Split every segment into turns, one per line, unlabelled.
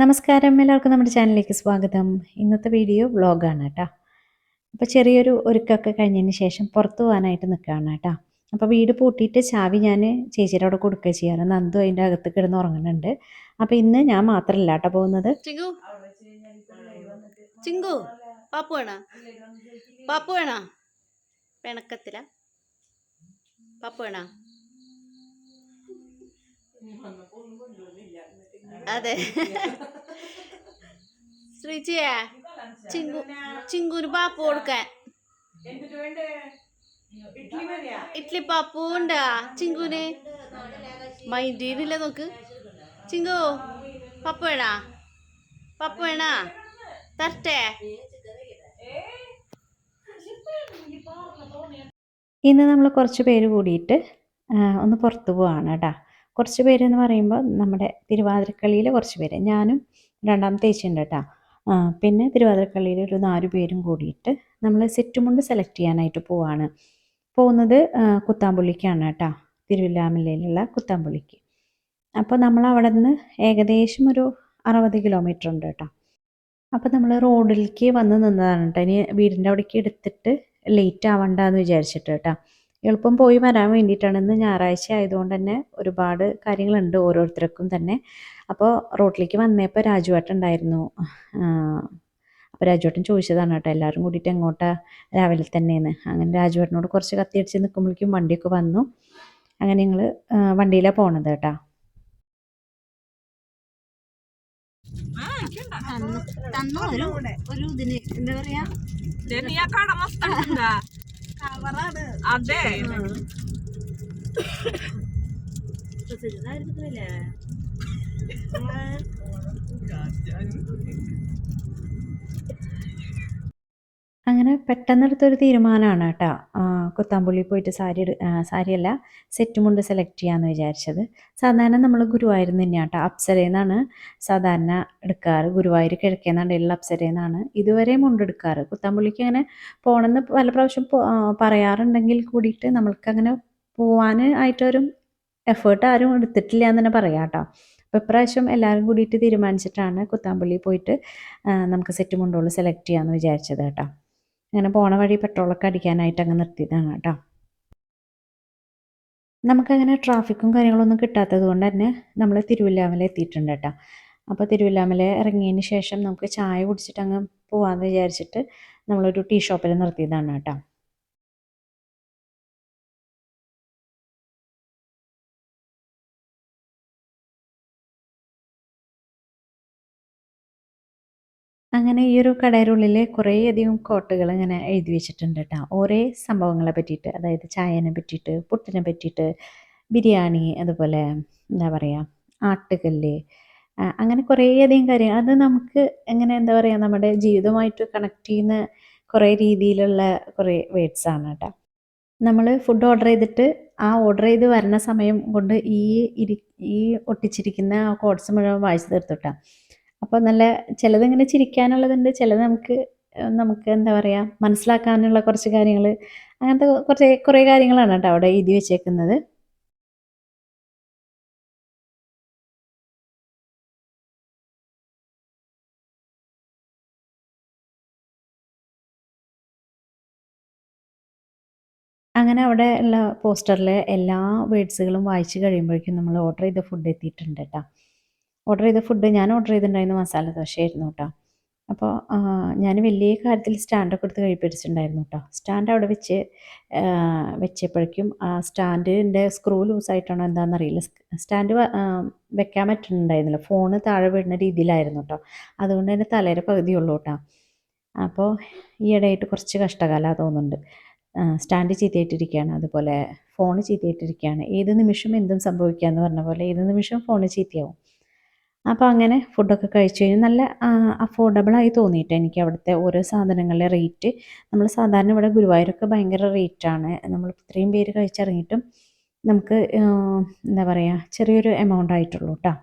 നമസ്കാരം എല്ലാവർക്കും നമ്മുടെ ചാനലിലേക്ക് സ്വാഗതം. ഇന്നത്തെ വീഡിയോ വ്ളോഗാണ് കേട്ടോ. അപ്പോൾ ചെറിയൊരു ഒരുക്കൊക്കെ കഴിഞ്ഞതിന് ശേഷം പുറത്തു പോകാനായിട്ട് നിൽക്കുകയാണ് കേട്ടോ. അപ്പോൾ വീട് പൂട്ടിയിട്ട് ചാവി ഞാൻ ചേച്ചിയുടെ അവിടെ കൊടുക്കുക ചെയ്യാറ്. നന്ദു അതിന്റെ അകത്ത് കിടന്ന് ഉറങ്ങുന്നുണ്ട്. അപ്പോൾ ഇന്ന് ഞാൻ മാത്രമല്ല കേട്ടോ പോകുന്നത്.
ചിങ്കു. ചിങ്കു പാപ്പു വേണോ? പാപ്പു വേണോ? പിണക്കത്തില. പാപ്പു വേണ? അതെ. ശ്രീജിയെ ചിങ്കു കൊടുക്കാൻ. ഇഡ്ലി പാപ്പു ഉണ്ടാ. ചിങ്കുന്. മൈൻഡ് നോക്ക്. ചിങ്കു പപ്പ വേണാ? പപ്പ വേണാ? തരട്ടെ.
ഇന്ന് നമ്മൾ കുറച്ച് പേര് കൂടിയിട്ട് ഒന്ന് പുറത്തു പോവാണ് കേട്ടോ. കുറച്ച് പേരെന്ന് പറയുമ്പോൾ നമ്മുടെ തിരുവാതിരക്കളിയിൽ കുറച്ച് പേര്. ഞാനും രണ്ടാമത്തെ ചേച്ചിയുണ്ട് കേട്ടോ. പിന്നെ തിരുവാതിരക്കളിയിൽ ഒരു നാല് പേരും കൂടിയിട്ട് നമ്മൾ സെറ്റ് മുണ്ട് സെലക്ട് ചെയ്യാനായിട്ട് പോവാണ്. പോകുന്നത് കുത്താമ്പുള്ളിക്കാണ് കേട്ടോ. തിരുവില്ലാമലയിലുള്ള കുത്താമ്പുള്ളിക്ക്. അപ്പോൾ നമ്മൾ അവിടെ നിന്ന് ഏകദേശം ഒരു അറുപത് കിലോമീറ്റർ ഉണ്ട് കേട്ടോ. അപ്പോൾ നമ്മൾ റോഡിലേക്ക് വന്ന് നിന്നതാണ് കേട്ടോ. ഇനി വീടിന്റെ അവിടേക്ക് എടുത്തിട്ട് ലേറ്റ് ആവണ്ടെന്ന് വിചാരിച്ചിട്ട് കേട്ടോ. എളുപ്പം പോയി വരാൻ വേണ്ടിയിട്ടാണ് ഇന്ന് ഞായറാഴ്ച ആയതുകൊണ്ട് തന്നെ ഒരുപാട് കാര്യങ്ങളുണ്ട് ഓരോരുത്തർക്കും തന്നെ. അപ്പോൾ റോഡിലേക്ക് വന്നപ്പോൾ രാജുവേട്ടുണ്ടായിരുന്നു അപ്പോൾ രാജുവേട്ടൻ ചോദിച്ചതാണ് കേട്ടോ എല്ലാവരും കൂടിയിട്ട് എങ്ങോട്ടാ രാവിലെ തന്നെയെന്ന്. അങ്ങനെ രാജുവേട്ടനോട് കുറച്ച് കത്തിയടിച്ച് നിൽക്കുമ്പോഴേക്കും വണ്ടിയൊക്കെ വന്നു. അങ്ങനെ ഞങ്ങൾ വണ്ടിയിലാണ് പോണത് കേട്ടോ.
തന്നോ ഒരു ഒരു ഇതിന് എന്താ പറയാ?
അതെ.
ചെറുതായിരുന്നില്ലേ അങ്ങനെ പെട്ടെന്നെടുത്തൊരു തീരുമാനമാണ് കേട്ടോ. കൊത്താമ്പുള്ളി പോയിട്ട് സാരി സാരിയല്ല സെറ്റ് മുണ്ട് സെലക്ട് ചെയ്യാമെന്ന് വിചാരിച്ചത്. സാധാരണ നമ്മൾ ഗുരുവായൂർ തന്നെയാണ് കേട്ടോ. അപ്സരയെന്നാണ് സാധാരണ എടുക്കാറ്. ഗുരുവായൂർ കിഴക്കേന്നാണ്ടുള്ള അപ്സരയെന്നാണ് ഇതുവരെ മുണ്ട് എടുക്കാറ്. കുത്താമ്പുള്ളിക്ക് അങ്ങനെ പോകണമെന്ന് പല പ്രാവശ്യം പറയാറുണ്ടെങ്കിൽ കൂടിയിട്ട് നമ്മൾക്കങ്ങനെ പോവാൻ ആയിട്ടൊരു എഫേർട്ട് ആരും എടുത്തിട്ടില്ല എന്ന് തന്നെ പറയാം കേട്ടോ. അപ്പോൾ ഇപ്രാവശ്യം എല്ലാവരും കൂടിയിട്ട് തീരുമാനിച്ചിട്ടാണ് കുത്താമ്പള്ളി പോയിട്ട് നമുക്ക് സെറ്റ് മുണ്ടുകൾ സെലക്ട് ചെയ്യാമെന്ന് വിചാരിച്ചത് കേട്ടോ. അങ്ങനെ പോണ വഴി പെട്രോളൊക്കെ അടിക്കാനായിട്ട് അങ്ങ് നിർത്തിയതാണ് കേട്ടോ. നമുക്കങ്ങനെ ട്രാഫിക്കും കാര്യങ്ങളൊന്നും കിട്ടാത്തത് കൊണ്ട് തന്നെ നമ്മൾ തിരുവല്ലാമല എത്തിയിട്ടുണ്ട് കേട്ടോ. അപ്പോൾ തിരുവല്ലാമല ഇറങ്ങിയതിന് ശേഷം നമുക്ക് ചായ കുടിച്ചിട്ട് അങ്ങ് പോകാമെന്ന് വിചാരിച്ചിട്ട് നമ്മളൊരു ടീ ഷോപ്പിൽ നിർത്തിയതാണ് കേട്ടോ. അങ്ങനെ ഈ ഒരു കടയുടെ ഉള്ളിൽ കുറേയധികം കോട്ടുകൾ ഇങ്ങനെ എഴുതി വെച്ചിട്ടുണ്ട് കേട്ടോ ഓരോ സംഭവങ്ങളെ പറ്റിയിട്ട് അതായത് ചായനെ പറ്റിയിട്ട് പുട്ടിനെ പറ്റിയിട്ട് ബിരിയാണി അതുപോലെ എന്താ പറയുക ആട്ടുകല്ല് അങ്ങനെ കുറേയധികം കാര്യങ്ങൾ. അത് നമുക്ക് എങ്ങനെ എന്താ പറയുക നമ്മുടെ ജീവിതമായിട്ട് കണക്ട് ചെയ്യുന്ന കുറേ രീതിയിലുള്ള കുറേ വേർഡ്സ് ആണ് കേട്ടോ നമ്മൾ ഫുഡ് ഓർഡർ ചെയ്തിട്ട് ആ ഓർഡർ ചെയ്ത് വരുന്ന സമയം കൊണ്ട് ഈ ഇരി ഈ ഒട്ടിച്ചിരിക്കുന്ന കോഡ്സ് മുഴുവൻ വായിച്ചു തീർത്തുട്ടാ അപ്പോൾ നല്ല ചിലത് ഇങ്ങനെ ചിരിക്കാനുള്ളതുണ്ട് ചിലത് നമുക്ക് നമുക്ക് എന്താ പറയുക മനസ്സിലാക്കാനുള്ള കുറച്ച് കാര്യങ്ങൾ അങ്ങനത്തെ കുറച്ച് കുറേ കാര്യങ്ങളാണ് കേട്ടോ അവിടെ എഴുതി വെച്ചേക്കുന്നത്. അങ്ങനെ അവിടെ ഉള്ള പോസ്റ്ററിൽ എല്ലാ വേഡ്സുകളും വായിച്ചു കഴിയുമ്പോഴേക്കും നമ്മൾ ഓർഡർ ചെയ്ത ഫുഡ് എത്തിയിട്ടുണ്ട് കേട്ടോ. ഓർഡർ ചെയ്ത ഫുഡ് ഞാൻ ഓർഡർ ചെയ്തിട്ടുണ്ടായിരുന്ന മസാല ദോശയായിരുന്നു കേട്ടോ. അപ്പോൾ ഞാൻ വലിയ കാര്യത്തിൽ സ്റ്റാൻഡൊക്കെ എടുത്ത് കഴിപ്പിടിച്ചിട്ടുണ്ടായിരുന്നു കേട്ടോ. സ്റ്റാൻഡ് അവിടെ വെച്ച് വെച്ചപ്പോഴേക്കും ആ സ്റ്റാൻഡിന്റെ സ്ക്രൂ ലൂസായിട്ടാണോ എന്താണെന്നറിയില്ല സ്റ്റാൻഡ് വെക്കാൻ പറ്റുന്നുണ്ടായിരുന്നില്ല. ഫോണ് താഴെ വീഴുന്ന രീതിയിലായിരുന്നു കേട്ടോ. അതുകൊണ്ട് തന്നെ തലയുടെ പകുതിയുള്ളൂ കേട്ടോ. അപ്പോൾ ഈയിടെയായിട്ട് കുറച്ച് കഷ്ടകാല തോന്നുന്നുണ്ട്. സ്റ്റാൻഡ് ചീത്തയായിട്ടിരിക്കുകയാണ്. അതുപോലെ ഫോൺ ചീത്തയായിട്ടിരിക്കുകയാണ്. ഏത് നിമിഷം എന്തും സംഭവിക്കുക എന്ന് പറഞ്ഞ പോലെ ഏത് നിമിഷം ഫോൺ ചീത്തയാവും. അപ്പോൾ അങ്ങനെ ഫുഡൊക്കെ കഴിച്ചു കഴിഞ്ഞാൽ നല്ല അഫോർഡബിളായി തോന്നിയിട്ട് എനിക്ക് അവിടുത്തെ ഓരോ സാധനങ്ങളുടെ റേറ്റ് നമ്മൾ സാധാരണ ഇവിടെ ഗുരുവായൂരൊക്കെ ഭയങ്കര റേറ്റാണ് നമ്മൾ ഇത്രയും പേര് കഴിച്ചിറങ്ങിയിട്ടും നമുക്ക് എന്താ പറയുക ചെറിയൊരു എമൗണ്ട് ആയിട്ടുള്ളൂ കേട്ടോ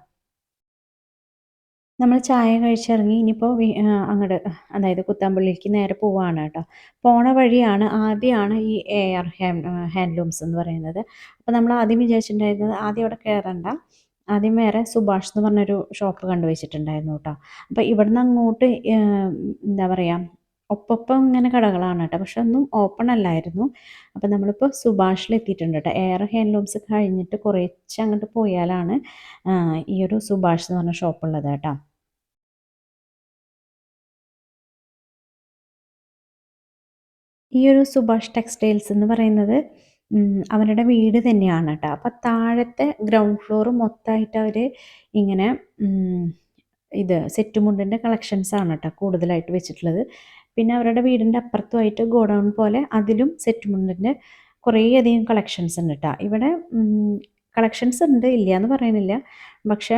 നമ്മൾ ചായ കഴിച്ചിറങ്ങി ഇനിയിപ്പോൾ അങ്ങോട്ട് അതായത് കുത്താമ്പള്ളിക്ക് നേരെ പോവാണ് കേട്ടോ പോണ വഴിയാണ് ആദ്യമാണ് ഈ എ ആർ ഹാൻഡ് ഹാൻഡ്ലൂംസ് എന്ന് പറയുന്നത്. അപ്പോൾ നമ്മൾ ആദ്യം വിചാരിച്ചിട്ടുണ്ടായിരുന്നത് ആദ്യം അവിടെ കയറണ്ട ആദ്യം വേറെ സുഭാഷ് എന്ന് പറഞ്ഞൊരു ഷോപ്പ് കണ്ടുവച്ചിട്ടുണ്ടായിരുന്നു കേട്ടോ. അപ്പോൾ ഇവിടുന്ന് അങ്ങോട്ട് എന്താ പറയാ ഒപ്പൊപ്പം ഇങ്ങനെ കടകളാണ് കേട്ടോ. പക്ഷെ ഒന്നും ഓപ്പൺ അല്ലായിരുന്നു. അപ്പോൾ നമ്മളിപ്പോ സുഭാഷിൽ എത്തിയിട്ടുണ്ട് കേട്ടോ. എയർ ഹാൻഡ്ലൂംസ് കഴിഞ്ഞിട്ട് കുറച്ച് അങ്ങോട്ട് പോയാലാണ് ഈ ഒരു സുഭാഷ് എന്ന് പറഞ്ഞ ഷോപ്പ് ഉള്ളത് കേട്ടോ. ഈ ഒരു സുഭാഷ് ടെക്സ്റ്റൈൽസ് എന്ന് പറയുന്നത് അവരുടെ വീട് തന്നെയാണ് കേട്ടോ അപ്പം താഴത്തെ ഗ്രൗണ്ട് ഫ്ലോർ മൊത്തമായിട്ട് അവർ ഇങ്ങനെ ഇത് സെറ്റ് മുണ്ടിന്റെ കളക്ഷൻസ് ആണ് കേട്ടോ കൂടുതലായിട്ട് വെച്ചിട്ടുള്ളത്. പിന്നെ അവരുടെ വീടിന്റെ അപ്പുറത്തുമായിട്ട് ഗോഡൗൺ പോലെ അതിലും സെറ്റ് മുണ്ടിന്റെ കുറേയധികം കളക്ഷൻസ് ഉണ്ട് കേട്ടോ ഇവിടെ കളക്ഷൻസ് ഉണ്ട് ഇല്ല എന്ന് പറയുന്നില്ല പക്ഷേ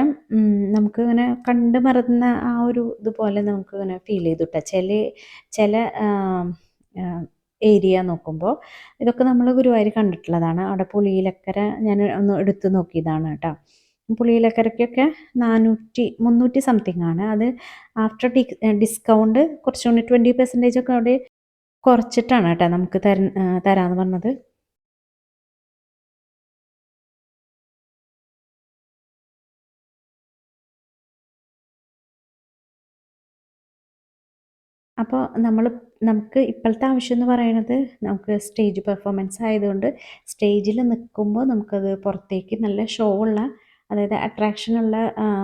നമുക്ക് ഇങ്ങനെ കണ്ട് മറന്ന ആ ഒരു ഇതുപോലെ നമുക്ക് ഇങ്ങനെ ഫീൽ ചെയ്തു കേട്ടോ ചില ചില ഏരിയ നോക്കുമ്പോൾ ഇതൊക്കെ നമ്മൾ ഗുരുവായൂർ കണ്ടിട്ടുള്ളതാണ്. അവിടെ പുളിയിലക്കര ഞാൻ ഒന്ന് എടുത്തു നോക്കിയതാണ് കേട്ടോ. പുളിയിലക്കരയ്ക്കൊക്കെ നാനൂറ്റി മുന്നൂറ്റി സംതിങ് ആണ്. അത് ആഫ്റ്റർ ഡി ഡിസ്കൗണ്ട് കുറച്ചുകൂടി ട്വന്റി പെർസെന്റേജ് ഒക്കെ അവിടെ കുറച്ചിട്ടാണ് കേട്ടോ നമുക്ക് തര തരാമെന്ന് പറഞ്ഞത്. അപ്പോൾ നമ്മൾ നമുക്ക് ഇപ്പോഴത്തെ ആവശ്യം എന്ന് പറയുന്നത് നമുക്ക് സ്റ്റേജ് പെർഫോമൻസ് ആയതുകൊണ്ട് സ്റ്റേജിൽ നിൽക്കുമ്പോൾ നമുക്കത് പുറത്തേക്ക് നല്ല ഷോ ഉള്ള അതായത് അട്രാക്ഷനുള്ള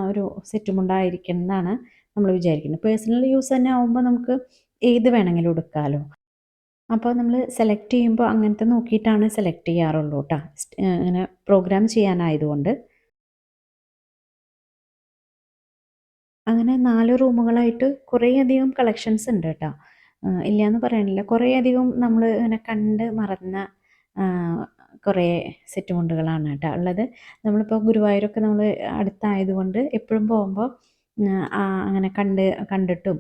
ഒരു സെറ്റും ഉണ്ടായിരിക്കണം എന്നാണ് നമ്മൾ വിചാരിക്കുന്നത്. പേഴ്സണൽ യൂസ് തന്നെ ആവുമ്പോൾ നമുക്ക് ഏത് വേണമെങ്കിലും എടുക്കാമല്ലോ അപ്പോൾ നമ്മൾ സെലക്ട് ചെയ്യുമ്പോൾ അങ്ങനത്തെ നോക്കിയിട്ടാണ് സെലക്ട് ചെയ്യാറുള്ളൂ കേട്ടോ. ഇങ്ങനെ പ്രോഗ്രാം ചെയ്യാനായതുകൊണ്ട്. അങ്ങനെ നാല് റൂമുകളായിട്ട് കുറേയധികം കളക്ഷൻസ് ഉണ്ട് കേട്ടോ. ഇല്ല എന്ന് പറയാനില്ല. കുറേയധികം നമ്മൾ ഇങ്ങനെ കണ്ട് മറന്ന കുറേ സെറ്റ് മുണ്ടുകളാണ് കേട്ടോ ഉള്ളത്. നമ്മളിപ്പോൾ ഗുരുവായൂരൊക്കെ നമ്മൾ അടുത്തായതുകൊണ്ട് എപ്പോഴും പോകുമ്പോൾ അങ്ങനെ കണ്ട് കണ്ടിട്ടും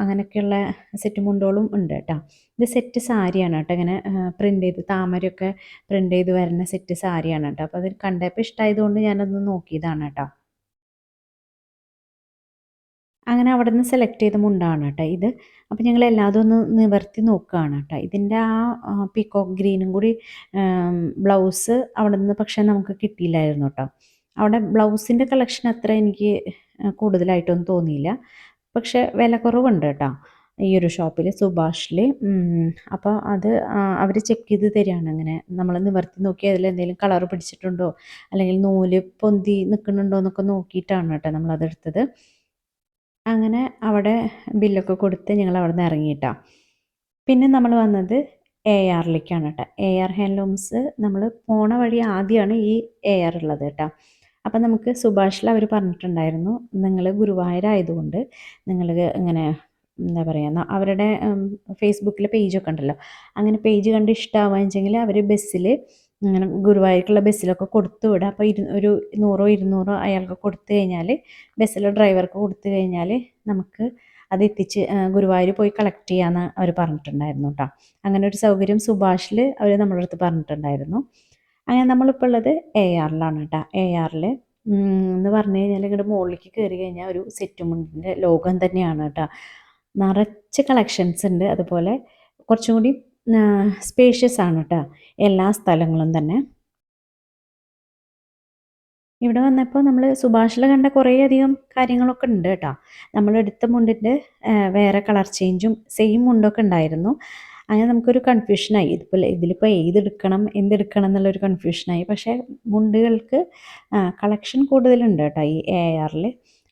അങ്ങനെയൊക്കെയുള്ള സെറ്റ് മുണ്ടുകളും ഉണ്ട് കേട്ടോ. ഇത് സെറ്റ് സാരിയാണ് കേട്ടോ. ഇങ്ങനെ പ്രിന്റ് ചെയ്ത് താമരയൊക്കെ പ്രിന്റ് ചെയ്ത് വരുന്ന സെറ്റ് സാരിയാണ് കേട്ടോ. അപ്പോൾ അത് കണ്ടപ്പോൾ ഇഷ്ടമായതുകൊണ്ട് ഞാനൊന്ന് നോക്കിയതാണ് കേട്ടോ. അങ്ങനെ അവിടെ നിന്ന് സെലക്ട് ചെയ്ത മുണ്ടാണ് കേട്ടോ ഇത്. അപ്പോൾ ഞങ്ങൾ എല്ലാതും ഒന്ന് നിവർത്തി നോക്കുകയാണ് കേട്ടോ. ഇതിന്റെ ആ പീക്കോക്ക് ഗ്രീനും കൂടി ബ്ലൗസ് അവിടെ നിന്ന് പക്ഷേ നമുക്ക് കിട്ടിയില്ലായിരുന്നു കേട്ടോ. അവിടെ ബ്ലൗസിന്റെ കളക്ഷൻ അത്ര എനിക്ക് കൂടുതലായിട്ടൊന്നും തോന്നിയില്ല. പക്ഷേ വില കുറവുണ്ട് കേട്ടോ. ഈ ഒരു ഷോപ്പിൽ സുഭാഷിൽ അപ്പോൾ അത് അവർ ചെക്ക് ചെയ്ത് തരികയാണ് അങ്ങനെ. നമ്മൾ നിവർത്തി നോക്കി അതിൽ എന്തെങ്കിലും കളർ പിടിച്ചിട്ടുണ്ടോ? അല്ലെങ്കിൽ നൂൽ പൊന്തി നിൽക്കുന്നുണ്ടോ എന്നൊക്കെ നോക്കിയിട്ടാണ് കേട്ടോ നമ്മളത് എടുത്തത്. അങ്ങനെ അവിടെ ബില്ലൊക്കെ കൊടുത്ത് ഞങ്ങൾ അവിടെ നിന്ന് ഇറങ്ങിയിട്ടാ. പിന്നെ നമ്മൾ വന്നത് എ ആറിലേക്കാണ് കേട്ടോ. എ ആർ ഹാൻഡ്ലൂംസ് നമ്മൾ പോണ വഴി ആദ്യമാണ് ഈ എ ആർ ഉള്ളത് കേട്ടോ. അപ്പം നമുക്ക് സുഭാഷിൽ അവർ പറഞ്ഞിട്ടുണ്ടായിരുന്നു നിങ്ങൾ ഗുരുവായൂരായതുകൊണ്ട് നിങ്ങൾ ഇങ്ങനെ എന്താ പറയുക അവരുടെ ഫേസ്ബുക്കിലെ പേജൊക്കെ ഉണ്ടല്ലോ. അങ്ങനെ പേജ് കണ്ട് ഇഷ്ടമാവുകയെങ്കിൽ അവർ ബസ്സിൽ ഇങ്ങനെ ഗുരുവായൂർക്കുള്ള ബസ്സിലൊക്കെ കൊടുത്തു വിടുക അപ്പോൾ ഇരു ഒരു നൂറോ ഇരുന്നൂറോ അയാൾക്ക് കൊടുത്തു കഴിഞ്ഞാൽ ബസ്സിലെ ഡ്രൈവർക്ക് കൊടുത്തു കഴിഞ്ഞാൽ നമുക്ക് അത് എത്തിച്ച് ഗുരുവായൂർ പോയി കളക്ട് ചെയ്യാമെന്ന് അവർ പറഞ്ഞിട്ടുണ്ടായിരുന്നു കേട്ടോ. അങ്ങനെ ഒരു സൗകര്യം സുഭാഷിൽ അവർ നമ്മുടെ അടുത്ത് പറഞ്ഞിട്ടുണ്ടായിരുന്നു. അങ്ങനെ നമ്മളിപ്പോൾ ഉള്ളത് എ ആറിലാണ് കേട്ടോ. എ ആറിൽ എന്ന് പറഞ്ഞു കഴിഞ്ഞാൽ ഇങ്ങോട്ട് മുകളിലേക്ക് കയറി കഴിഞ്ഞാൽ ഒരു സെറ്റ് മുണ്ടിന്റെ ലോകം തന്നെയാണ് കേട്ടോ. നിറച്ച് കളക്ഷൻസ് ഉണ്ട്. അതുപോലെ കുറച്ചും കൂടി സ്പേഷ്യസ് ആണ് കേട്ടോ എല്ലാ സ്ഥലങ്ങളും തന്നെ. ഇവിടെ വന്നപ്പോൾ നമ്മൾ സുഭാഷിൽ കണ്ട കുറേയധികം കാര്യങ്ങളൊക്കെ ഉണ്ട് കേട്ടോ നമ്മൾ എടുത്ത മുണ്ടിന്റെ വേറെ കളർ ചേഞ്ചും സെയിം മുണ്ടൊക്കെ ഉണ്ടായിരുന്നു. അങ്ങനെ നമുക്കൊരു കൺഫ്യൂഷനായി ഇതിപ്പോൾ ഇതിലിപ്പോൾ ഏതെടുക്കണം എന്തെടുക്കണം എന്നുള്ളൊരു കൺഫ്യൂഷനായി പക്ഷേ മുണ്ടുകൾക്ക് കളക്ഷൻ കൂടുതലുണ്ട് കേട്ടോ ഈ എ ആറിൽ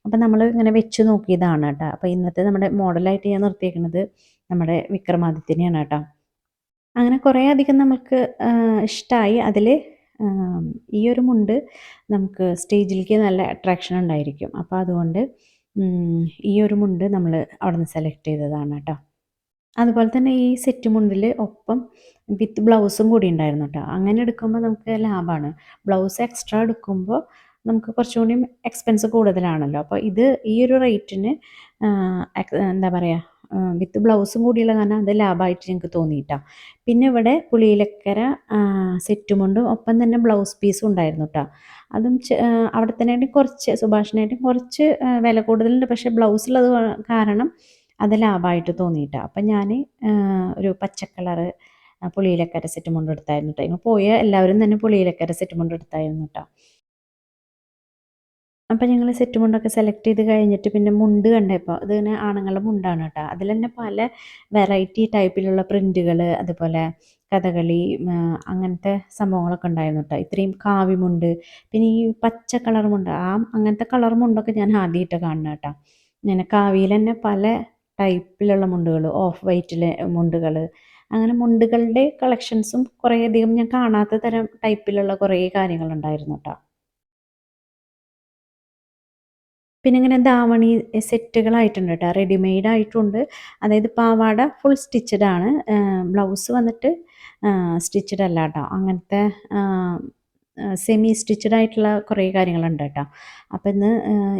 അപ്പം നമ്മൾ ഇങ്ങനെ വെച്ച് നോക്കിയതാണ് കേട്ടോ അപ്പോൾ ഇന്നത്തെ നമ്മുടെ മോഡലായിട്ട് ഞാൻ നിർത്തിയേക്കുന്നത് നമ്മുടെ വിക്രമാദിത്യനെയാണ് കേട്ടോ അങ്ങനെ കുറേ അധികം നമുക്ക് ഇഷ്ടമായി അതിൽ ഈ ഒരു മുണ്ട് നമുക്ക് സ്റ്റേജിലേക്ക് നല്ല അട്രാക്ഷൻ ഉണ്ടായിരിക്കും. അപ്പോൾ അതുകൊണ്ട് ഈ ഒരു മുണ്ട് നമ്മൾ അവിടെ നിന്ന് സെലക്ട് ചെയ്തതാണ് കേട്ടോ. അതുപോലെ തന്നെ ഈ സെറ്റ് മുണ്ടിൽ ഒപ്പം വിത്ത് ബ്ലൗസും കൂടി ഉണ്ടായിരുന്നു കേട്ടോ. അങ്ങനെ എടുക്കുമ്പോൾ നമുക്ക് ലാഭമാണ് ബ്ലൗസ് എക്സ്ട്രാ എടുക്കുമ്പോൾ നമുക്ക് കുറച്ചും കൂടി എക്സ്പെൻസ് കൂടുതലാണല്ലോ. അപ്പോൾ ഇത് ഈ ഒരു റേറ്റിന് എന്താ പറയുക വിത്ത് ബ്ലൗസും കൂടിയുള്ള കാരണം അത് ലാഭമായിട്ട് ഞങ്ങൾക്ക് തോന്നിയിട്ടാ. പിന്നെ ഇവിടെ പുളിയിലക്കര സെറ്റുമുണ്ടും ഒപ്പം തന്നെ ബ്ലൗസ് പീസും ഉണ്ടായിരുന്നു കേട്ടോ അതും അവിടെ തന്നെ കുറച്ച് സുഭാഷിനായിട്ടും കുറച്ച് വില കൂടുതലുണ്ട്. പക്ഷേ ബ്ലൗസ് ഉള്ളത് കാരണം അത് ലാഭമായിട്ട് തോന്നിയിട്ടാ. അപ്പം ഞാൻ ഒരു പച്ചക്കളറ് കളറ് പുളിയിലക്കര സെറ്റുമുണ്ട് എടുത്തായിരുന്നു കേട്ടോ ഇങ്ങനെ പോയ എല്ലാവരും തന്നെ പുളിയിലക്കര സെറ്റുമുണ്ട് എടുത്തായിരുന്നു കേട്ടോ അപ്പോൾ ഞങ്ങൾ സെറ്റ് മുണ്ടൊക്കെ സെലക്ട് ചെയ്ത് കഴിഞ്ഞിട്ട് പിന്നെ മുണ്ട് കണ്ടപ്പോൾ ഇതിങ്ങനെ ആണുങ്ങളുടെ മുണ്ടാണ് കേട്ടോ. അതിൽ തന്നെ പല വെറൈറ്റി ടൈപ്പിലുള്ള പ്രിന്റുകൾ അതുപോലെ കഥകളി അങ്ങനത്തെ സംഭവങ്ങളൊക്കെ ഉണ്ടായിരുന്നു കേട്ടോ. ഇത്രയും കാവിമുണ്ട് പിന്നെ ഈ പച്ച കളർ മുണ്ട് ആ അങ്ങനത്തെ കളർ മുണ്ടൊക്കെ ഞാൻ ആദ്യമായിട്ട് കാണുന്നത് കേട്ടോ. ഇങ്ങനെ കാവിയിൽ തന്നെ പല ടൈപ്പിലുള്ള മുണ്ടുകൾ ഓഫ് വൈറ്റിലെ മുണ്ടുകൾ അങ്ങനെ മുണ്ടുകളുടെ കളക്ഷൻസും കുറേ കുറേയധികം ഞാൻ കാണാത്ത തരം ടൈപ്പിലുള്ള കുറേ കാര്യങ്ങളുണ്ടായിരുന്നു കേട്ടോ. പിന്നെ ഇങ്ങനെ ദാവണി സെറ്റുകളായിട്ടുണ്ട് കേട്ടോ. റെഡിമെയ്ഡ് ആയിട്ടുണ്ട് അതായത് പാവാട ഫുൾ സ്റ്റിച്ചഡ് ആണ്. ബ്ലൗസ് വന്നിട്ട് സ്റ്റിച്ചഡ് അല്ല കേട്ടോ. അങ്ങനത്തെ സെമി സ്റ്റിച്ചഡ് ആയിട്ടുള്ള കുറേ കാര്യങ്ങളുണ്ട് കേട്ടോ. അപ്പോൾ ഇന്ന്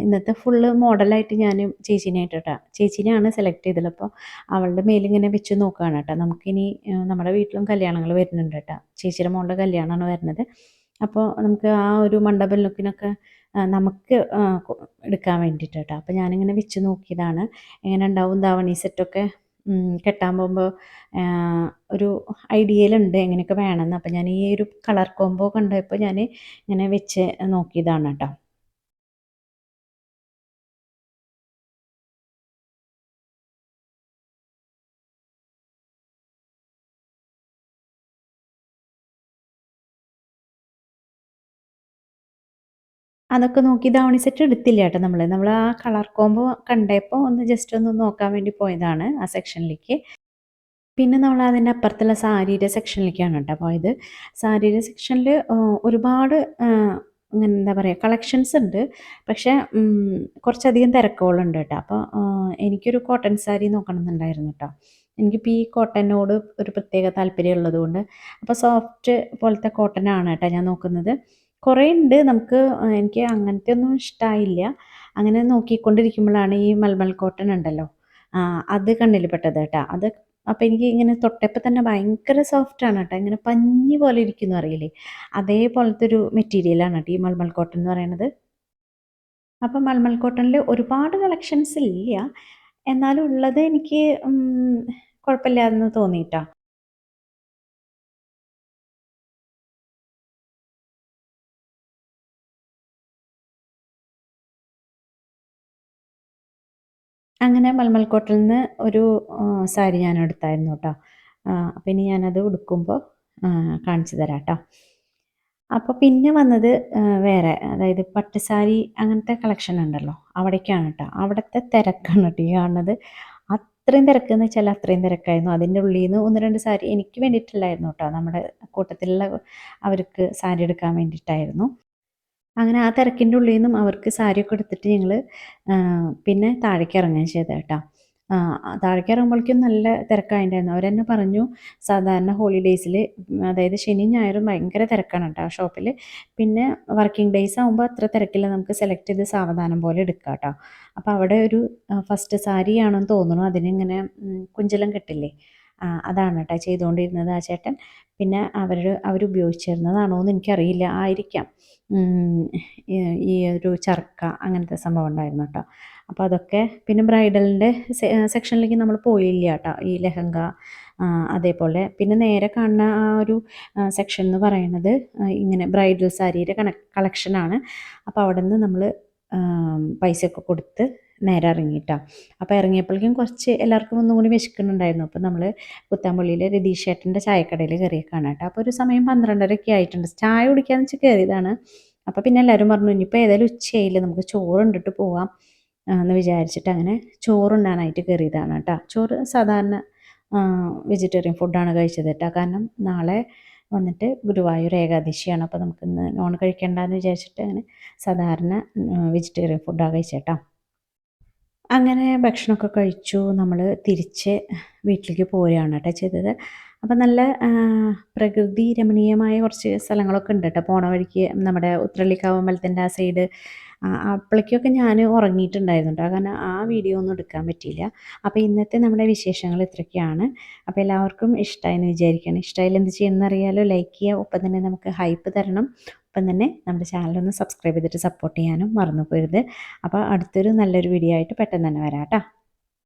ഇന്നത്തെ ഫുള്ള് മോഡലായിട്ട് ഞാൻ ചേച്ചീനായിട്ട് കേട്ടോ. ചേച്ചീനെയാണ് സെലക്ട് ചെയ്തത്. അപ്പോൾ അവളുടെ മേലിങ്ങനെ വെച്ച് നോക്കുകയാണ് കേട്ടോ. നമുക്കിനി നമ്മുടെ വീട്ടിലും കല്യാണങ്ങൾ വരുന്നുണ്ട് കേട്ടോ. ചേച്ചിയുടെ മോളുടെ കല്യാണമാണ് വരുന്നത്. അപ്പോൾ നമുക്ക് ആ ഒരു മണ്ഡപ ലുക്കിനൊക്കെ നമുക്ക് എടുക്കാൻ വേണ്ടിയിട്ട് കേട്ടോ അപ്പോൾ ഞാനിങ്ങനെ വെച്ച് നോക്കിയതാണ്. എങ്ങനെ ഉണ്ടാവും ധാവണി സെറ്റൊക്കെ? കെട്ടാൻ പോകുമ്പോൾ ഒരു ഐഡിയയിലുണ്ട് എങ്ങനെയൊക്കെ വേണമെന്ന്. അപ്പോൾ ഞാൻ ഈ ഒരു കളർ കോംബോ കണ്ടപ്പോൾ ഞാൻ ഇങ്ങനെ വെച്ച് നോക്കിയതാണ് കേട്ടോ. അതൊക്കെ നോക്കി ധാവണി സെറ്റ് എടുത്തില്ല കേട്ടോ നമ്മൾ നമ്മൾ ആ കളർ കോംബോ കണ്ടപ്പോൾ ഒന്ന് ജസ്റ്റ് ഒന്ന് നോക്കാൻ വേണ്ടി പോയതാണ് ആ സെക്ഷനിലേക്ക് പിന്നെ നമ്മൾ അതിന്റെ അപ്പുറത്തുള്ള സാരിയുടെ സെക്ഷനിലേക്കാണ് കേട്ടോ പോയത്. സാരിയുടെ സെക്ഷനിൽ ഒരുപാട് അങ്ങനെ എന്താ പറയുക കളക്ഷൻസ് ഉണ്ട്. പക്ഷേ കുറച്ചധികം തിരക്കുകളുണ്ട് കേട്ടോ. അപ്പോൾ എനിക്കൊരു കോട്ടൺ സാരി നോക്കണം എന്നുണ്ടായിരുന്നു കേട്ടോ എനിക്കിപ്പോൾ ഈ കോട്ടനോട് ഒരു പ്രത്യേക താല്പര്യം ഉള്ളതുകൊണ്ട് അപ്പോൾ സോഫ്റ്റ് പോലത്തെ കോട്ടൺ ആണ് കേട്ടോ ഞാൻ നോക്കുന്നത്. കുറേ ഉണ്ട് നമുക്ക് എനിക്ക് അങ്ങനത്തെ ഒന്നും ഇഷ്ടമായില്ല അങ്ങനെ നോക്കിക്കൊണ്ടിരിക്കുമ്പോഴാണ് ഈ മൽമൽ കോട്ടൺ ഉണ്ടല്ലോ. അത് കണ്ണിൽ പെട്ടത് കേട്ടോ. അത് അപ്പോൾ എനിക്ക് ഇങ്ങനെ തൊട്ടപ്പോൾ തന്നെ ഭയങ്കര സോഫ്റ്റ് ആണ് കേട്ടോ. ഇങ്ങനെ പഞ്ഞി പോലെ ഇരിക്കുന്നു അറിയില്ലേ? അതേപോലത്തെ ഒരു മെറ്റീരിയലാണ് കേട്ടോ ഈ മൽമൽ കോട്ടൺ എന്ന് പറയുന്നത്. അപ്പം മൽമൽ കോട്ടണിൽ ഒരുപാട് കളക്ഷൻസ് ഇല്ല. എന്നാലും ഉള്ളത് എനിക്ക് കുഴപ്പമില്ലാന്ന് തോന്നിയിട്ടാ. അങ്ങനെ മൽമൽ കോട്ടിൽ നിന്ന് ഒരു സാരി ഞാൻ എടുത്തായിരുന്നു കേട്ടോ അപ്പം ഇനി ഞാനത് ഉടുക്കുമ്പോൾ കാണിച്ചു തരാം കേട്ടോ അപ്പോൾ പിന്നെ വന്നത് വേറെ അതായത് പട്ടുസാരി അങ്ങനത്തെ കളക്ഷൻ ഉണ്ടല്ലോ അവിടേക്കാണ് കേട്ടോ അവിടുത്തെ തിരക്കാണ് കേട്ടോ ഈ കാണുന്നത് അത്രയും തിരക്ക് എന്ന് വെച്ചാൽ അത്രയും തിരക്കായിരുന്നു. അതിന്റെ ഉള്ളിൽ നിന്ന് ഒന്ന് രണ്ട് സാരി എനിക്ക് വേണ്ടിയിട്ടില്ലായിരുന്നു കേട്ടോ നമ്മുടെ കൂട്ടത്തിലുള്ള അവർക്ക് സാരി എടുക്കാൻ വേണ്ടിയിട്ടായിരുന്നു. അങ്ങനെ ആ തിരക്കിന്റെ ഉള്ളിൽ നിന്നും അവർക്ക് സാരിയൊക്കെ എടുത്തിട്ട് ഞങ്ങൾ പിന്നെ താഴേക്ക് ഇറങ്ങുകയും ചെയ്തത് കേട്ടോ. താഴേക്ക് ഇറങ്ങുമ്പോഴേക്കും നല്ല തിരക്കായിട്ടുണ്ടായിരുന്നു. അവരെന്നെ പറഞ്ഞു സാധാരണ ഹോളിഡേയ്സിൽ അതായത് ശനിയും ഞായറും ഭയങ്കര തിരക്കാണ് കേട്ടോ ഷോപ്പിൽ പിന്നെ വർക്കിംഗ് ഡേയ്സ് ആകുമ്പോൾ അത്ര തിരക്കില്ല. നമുക്ക് സെലക്ട് ചെയ്ത് സാവധാനം പോലെ എടുക്കാം കേട്ടോ. അപ്പോൾ അവിടെ ഒരു ഫസ്റ്റ് സാരി ആണെന്ന് തോന്നുന്നു. അതിനിങ്ങനെ കുഞ്ചലം കെട്ടില്ലേ? അതാണ് കേട്ടോ ചെയ്തുകൊണ്ടിരുന്നത് ആ ചേട്ടൻ. പിന്നെ അവർ അവരുപയോഗിച്ചിരുന്നതാണോ എന്ന് എനിക്കറിയില്ല. ആയിരിക്കാം. ഈ ഒരു ചർക്ക അങ്ങനത്തെ സംഭവം ഉണ്ടായിരുന്നു കേട്ടോ. അപ്പോൾ അതൊക്കെ പിന്നെ ബ്രൈഡലിന്റെ സെക്ഷനിലേക്ക് നമ്മൾ പോയില്ല കേട്ടോ. ഈ ലെഹങ്ക അതേപോലെ. പിന്നെ നേരെ കാണുന്ന ആ ഒരു സെക്ഷൻ എന്ന് പറയുന്നത് ഇങ്ങനെ ബ്രൈഡൽ സാരിയുടെ കണ കളക്ഷനാണ്. അപ്പോൾ അവിടെ നിന്ന് നമ്മൾ പൈസയൊക്കെ കൊടുത്ത് നേരെ ഇറങ്ങിയിട്ടാ. അപ്പോൾ ഇറങ്ങിയപ്പോഴേക്കും കുറച്ച് എല്ലാവർക്കും ഒന്നും കൂടി വിശക്കുന്നുണ്ടായിരുന്നു. അപ്പോൾ നമ്മൾ പുത്താമ്പള്ളിയിലെ രതീഷ് ചേട്ടന്റെ ചായക്കടയിൽ കയറിയേക്കാണ് കേട്ടോ. അപ്പോൾ ഒരു സമയം പന്ത്രണ്ടരയൊക്കെ ആയിട്ടുണ്ട്. ചായ കുടിക്കാന്ന് വെച്ച് കയറിയതാണ്. അപ്പോൾ പിന്നെ എല്ലാവരും പറഞ്ഞു ഇനിയിപ്പോൾ ഏതായാലും ഉച്ചയായില്ല നമുക്ക് ചോറ് ഉണ്ടിട്ട് പോവാം. എന്ന് വിചാരിച്ചിട്ട് അങ്ങനെ ചോറുണ്ടാനായിട്ട് കയറിയതാണ് കേട്ടോ. ചോറ് സാധാരണ വെജിറ്റേറിയൻ ഫുഡാണ് കഴിച്ചത് കേട്ടോ. കാരണം നാളെ വന്നിട്ട് ഗുരുവായൂർ ഏകാദശിയാണ്. അപ്പോൾ നമുക്ക് ഇന്ന് നോൺ കഴിക്കേണ്ടെന്ന് വിചാരിച്ചിട്ട് അങ്ങനെ സാധാരണ വെജിറ്റേറിയൻ ഫുഡാണ് കഴിച്ചേട്ടോ അങ്ങനെ ഭക്ഷണമൊക്കെ കഴിച്ചു. നമ്മൾ തിരിച്ച് വീട്ടിലേക്ക് പോരുകയാണ് കേട്ടോ ചെയ്തത്. അപ്പം നല്ല പ്രകൃതി രമണീയമായ കുറച്ച് സ്ഥലങ്ങളൊക്കെ ഉണ്ട് കേട്ടോ. പോണ വഴിക്ക് നമ്മുടെ ഉത്രള്ളിക്കാവ് അമ്പലത്തിന്റെ ആ സൈഡ്. അപ്പോഴേക്കൊക്കെ ഞാൻ ഉറങ്ങിയിട്ടുണ്ടായിരുന്നു കേട്ടോ. കാരണം ആ വീഡിയോ ഒന്നും എടുക്കാൻ പറ്റിയില്ല. അപ്പോൾ ഇന്നത്തെ നമ്മുടെ വിശേഷങ്ങൾ ഇത്രയൊക്കെയാണ്. അപ്പോൾ എല്ലാവർക്കും ഇഷ്ടമായി എന്ന് വിചാരിക്കുകയാണ്. ഇഷ്ടമായാലും എന്ത് ചെയ്യുന്നറിയാലോ? അറിയാലോ ലൈക്ക് ചെയ്യുക. ഒപ്പം തന്നെ നമുക്ക് ഹൈപ്പ് തരണം. ഒപ്പം തന്നെ നമ്മുടെ ചാനലൊന്ന് സബ്സ്ക്രൈബ് ചെയ്തിട്ട് സപ്പോർട്ട് ചെയ്യാനും മറന്നു പോരുത്. അപ്പോൾ അടുത്തൊരു നല്ലൊരു വീഡിയോ ആയിട്ട് പെട്ടെന്ന് തന്നെ വരാം കേട്ടോ.